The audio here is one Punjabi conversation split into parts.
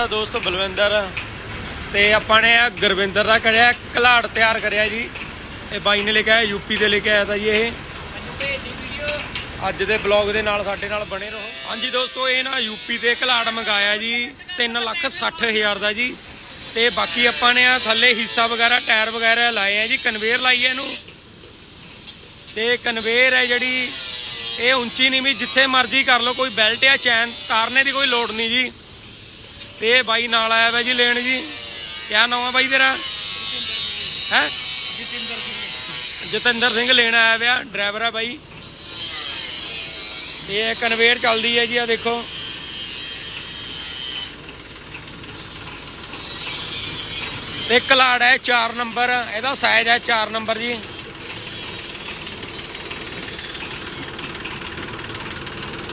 ਦੋਸਤ ਬਲਵਿੰਦਰ ਤੇ ਆਪਾਂ ਨੇ ਆਹ ਗੁਰਵਿੰਦਰ ਦਾ ਕਰਿਆ ਘਲਾੜ ਤਿਆਰ ਕਰਿਆ ਜੀ। ਇਹ ਬਾਈ ਨੇ ਲਿਖਿਆ ਯੂਪੀ ਦੇ ਲੈ ਕੇ ਆਇਆ ਤਾਂ ਜੀ ਇਹ। ਅੱਜ ਦੇ ਬਲੌਗ ਦੇ ਨਾਲ ਸਾਡੇ ਨਾਲ ਬਣੇ ਰਹੋ। ਹਾਂਜੀ ਦੋਸਤੋ ਇਹ ਨਾ ਯੂਪੀ ਤੇ ਘਲਾੜ ਮੰਗਾਇਆ ਜੀ 3 ਲੱਖ 60 ਹਜ਼ਾਰ ਦਾ ਜੀ। ਤੇ ਬਾਕੀ ਆਪਾਂ ਨੇ ਆ ਥੱਲੇ ਹਿੱਸਾ ਵਗੈਰਾ ਟਾਇਰ ਵਗੈਰਾ ਲਾਏ ਆ ਜੀ ਕਨਵੇਅਰ ਲਾਈ ਹੈ ਇਹਨੂੰ। ਤੇ ਕਨਵੇਅਰ ਹੈ ਜਿਹੜੀ ਇਹ ਉੱਚੀ ਨਹੀਂ ਵੀ ਜਿੱਥੇ ਮਰਜ਼ੀ ਕਰ ਲਓ ਕੋਈ ਬੈਲਟ ਜਾਂ ਚੈਨ ਤਾਰਨੇ ਦੀ ਕੋਈ ਲੋੜ ਨਹੀਂ ਜੀ। ਤੇ ਇਹ ਬਾਈ ਨਾਲ ਆਇਆ ਵਾ ਜੀ ਲੈਣ ਜੀ। ਕਿਆ ਨਾਮ ਹੈ ਬਾਈ ਤੇਰਾ? ਹੈ? ਜਤਿੰਦਰ ਸਿੰਘ ਲੈਣ ਆਇਆ ਵਾ ਡਰਾਈਵਰ ਹੈ ਬਾਈ। ਇਹ ਕਨਵੇਅਰ ਚੱਲਦੀ ਹੈ ਜੀ ਆ ਦੇਖੋ। ਤੇ ਕਲਾੜ ਹੈ 4 ਨੰਬਰ ਇਹਦਾ ਸਾਈਜ਼ ਹੈ 4 ਨੰਬਰ ਜੀ।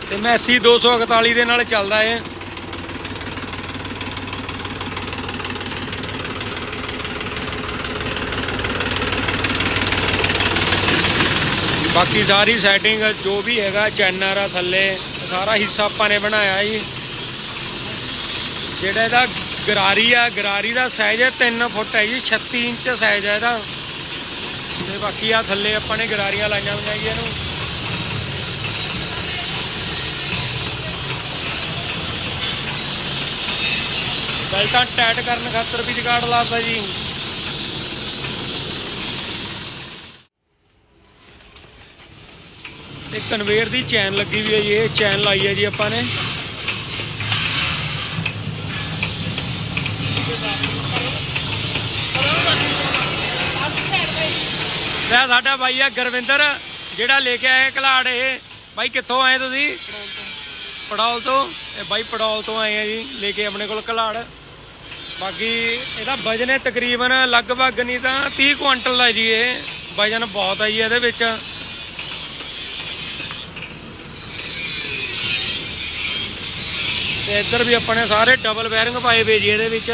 ਤੇ ਮੈਸੀ 241 ਦੇ ਨਾਲ ਚੱਲਦਾ ਹੈ ਬਾਕੀ ਸਾਰੀ ਸੈਟਿੰਗ ਜੋ ਵੀ ਹੈਗਾ ਚੈਨਰ ਆ ਥੱਲੇ, ਸਾਰਾ ਹਿੱਸਾ ਆਪਾਂ ਨੇ ਬਣਾਇਆ ਜੀ। ਜਿਹੜਾ ਇਹਦਾ ਗਰਾਰੀ ਆ, ਗਰਾਰੀ ਦਾ ਸਾਈਜ਼ ਹੈ 3 ਫੁੱਟ ਹੈ ਜੀ 36 ਇੰਚ ਸਾਈਜ਼ ਹੈ ਇਹਦਾ। ਤੇ ਬਾਕੀ ਆ ਥੱਲੇ ਆਪਾਂ ਨੇ ਗਰਾਰੀਆਂ ਲਾਈਆਂ ਹੋਈਆਂ ਜੀ ਇਹਨੂੰ। ਬੈਲਟਾਂ ਟਾਈਟ ਕਰਨ ਖਾਤਰ ਵੀ ਜਗਾੜ ਲਾਤਾ ਜੀ। ਤੇ ਕਨਵੇਅਰ ਦੀ ਚੈਨ ਲੱਗੀ ਵੀ ਹੈ ਜੀ, ਇਹ ਚੈਨ ਲਾਈ ਹੈ ਜੀ ਆਪਾਂ ਨੇ। ਇਹ ਸਾਡਾ ਬਾਈ ਆ ਗੁਰਵਿੰਦਰ, ਜਿਹੜਾ ਲੈ ਕੇ ਆਇਆ ਘਲਾੜ ਇਹ। ਬਾਈ ਕਿੱਥੋਂ ਆਏ ਤੁਸੀਂ? ਪੜੌਲ ਤੋਂ। ਇਹ ਬਾਈ ਪੜੌਲ ਤੋਂ ਆਏ ਆ ਜੀ, ਲੈ ਕੇ ਆਪਣੇ ਕੋਲ ਘਲਾੜ। ਬਾਕੀ ਇਹਦਾ ਵਜਨ ਹੈ ਤਕਰੀਬਨ ਲਗਭਗ ਨਹੀਂ ਤਾਂ 30 ਕੁਇੰਟਲ ਦਾ ਜੀ ਇਹ। ਵਜਨ ਬਹੁਤ ਹੈ ਜੀ ਇਹਦੇ ਵਿੱਚ। ਤੇ ਇੱਧਰ ਵੀ ਆਪਾਂ ਨੇ ਸਾਰੇ ਡਬਲ ਬੈਰਿੰਗ ਪਾਏ ਵੇ ਜੀ ਇਹਦੇ ਵਿੱਚ।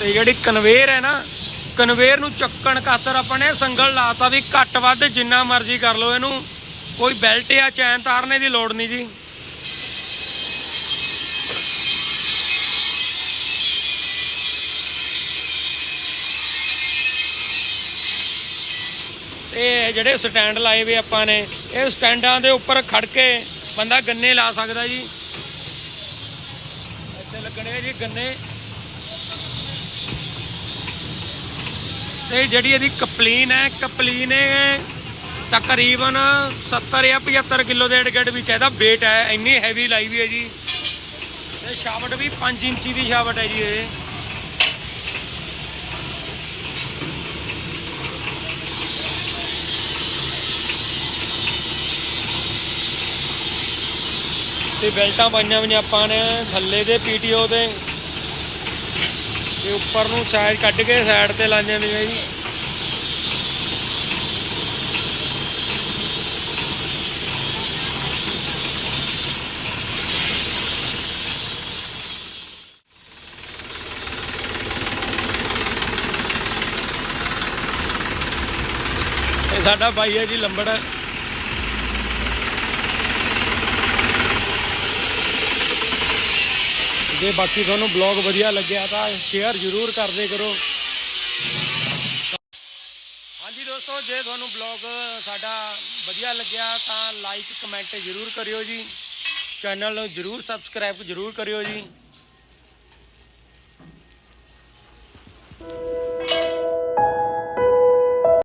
ਤੇ ਜਿਹੜੀ ਕਨਵੇਅਰ ਹੈ ਨਾ ਕਨਵੇਅਰ ਨੂੰ ਚੱਕਣ ਖਾਤਰ ਆਪਾਂ ਨੇ ਸੰਗਲ ਲਾਤਾ ਵੀ ਘੱਟ ਵੱਧ ਜਿੰਨਾ ਮਰਜ਼ੀ ਕਰ ਲਓ ਇਹਨੂੰ। ਕੋਈ ਬੈਲਟ ਜਾਂ ਚੈਨ ਤਾਰਨੇ ਦੀ ਲੋੜ ਨਹੀਂ ਜੀ। ਇਹ ਜਿਹੜੇ ਸਟੈਂਡ ਲਾਏ ਵੇ ਆਪਾਂ ਨੇ, ਇਹ ਸਟੈਂਡਾਂ ਦੇ ਉੱਪਰ ਖੜ ਕੇ ਬੰਦਾ ਗੰਨੇ ਲਾ ਸਕਦਾ ਜੀ। ਇੱਥੇ ਲੱਗਣੇ ਜੀ ਗੰਨੇ। ਤੇ ਜਿਹੜੀ ਇਹਦੀ ਕਪਲੀਨ ਹੈ, ਕਪਲੀਨ ਇਹ ਤਕਰੀਬਨ 70 ਜਾਂ 75 ਕਿਲੋ ਦੇ ਏੜ ਵਿੱਚ ਇਹਦਾ weight ਹੈ, ਇੰਨੀ ਹੈਵੀ ਲਾਈ ਵੀ ਹੈ ਜੀ। ਤੇ ਸ਼ਾਫਟ ਵੀ 5 ਇੰਚੀ ਦੀ ਸ਼ਾਫਟ ਹੈ ਜੀ ਇਹ। ਤੇ ਬੈਲਟਾਂ ਪਾਈਆਂ ਹੋਈਆਂ ਆਪਾਂ ਨੇ, ਥੱਲੇ ਦੇ ਪੀਟੀਓ ਤੇ ਤੇ ਉੱਪਰ ਨੂੰ ਸਾਈਜ਼ ਕੱਢ ਕੇ ਸਾਈਡ ਤੇ ਲਾਈਆਂ ਵੀ ਜੀ। ਸਾਡਾ ਬਾਈ ਹੈ ਜੀ ਲੰਬੜ। ਜੇ ਬਾਕੀ ਤੁਹਾਨੂੰ ਬਲੌਗ ਵਧੀਆ ਲੱਗਿਆ ਤਾਂ ਸ਼ੇਅਰ ਜ਼ਰੂਰ ਕਰਦੇ ਕਰੋ। ਹਾਂਜੀ ਦੋਸਤੋ, ਜੇ ਤੁਹਾਨੂੰ ਬਲੌਗ ਸਾਡਾ ਵਧੀਆ ਲੱਗਿਆ ਤਾਂ ਲਾਈਕ ਕਮੈਂਟ ਜ਼ਰੂਰ ਕਰਿਓ ਜੀ। ਚੈਨਲ ਨੂੰ ਜ਼ਰੂਰ ਸਬਸਕ੍ਰਾਈਬ ਜ਼ਰੂਰ ਕਰਿਓ ਜੀ।